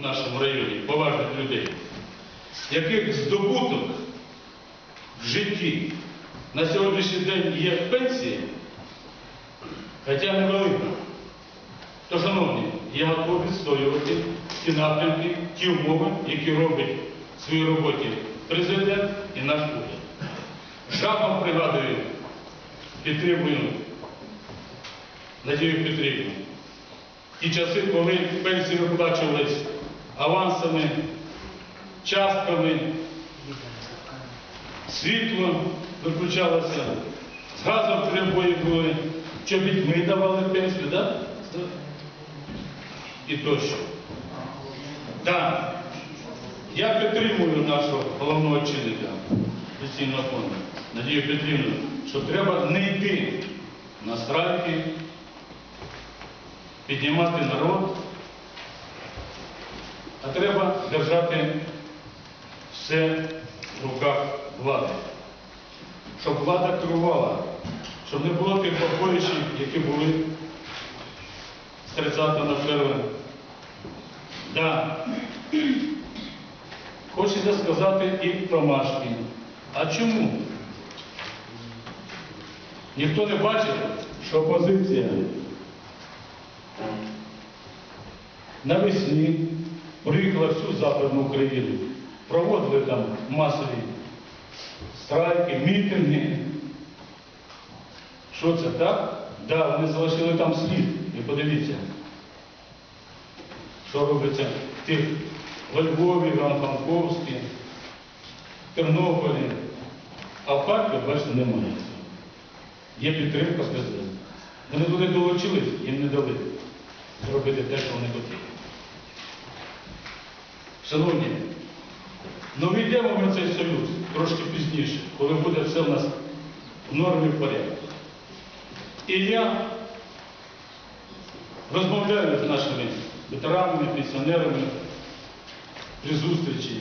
нашому районі, поважних людей, яких здобуток в житті на сьогоднішній день є пенсія, хоча невелика. То, шановні, я готовий відстоювати ті напрямки, ті умови, які робить в своїй роботі президент і наш уряд. Шахом пригадую, підтримую Надію Петрівну. Ті часи, коли пенсії виплачувались авансами, частками, світло виключалося, з газом перебої були, чобітьми давали пенсію, да? і тощо. Так, я підтримую нашого головного чинника пенсійного фонду Надію Петрівну, що треба не йти на страйки, піднімати народ, треба держати все в руках влади. Щоб влада керувала, щоб не було тих побоїщів, які були з 30 на 1. Да. Хочеться сказати і про Машкін. А чому? Ніхто не бачив, що опозиція навесні приїхала всю Западну Україну, проводили там масові страйки, мітинги. Що це так? Да, вони залишили там слід. І подивіться, що робиться в тих во Львові, Івано-Франковській, Тернополі. А в Харкові, бачите, немає. Є підтримка президента. Вони туди долучились, їм не дали зробити те, що вони хотіли. Шановні, ну війдемо ми цей союз трошки пізніше, коли буде все в нас в нормі в порядку. І я розмовляю з нашими ветеранами, пенсіонерами при зустрічі.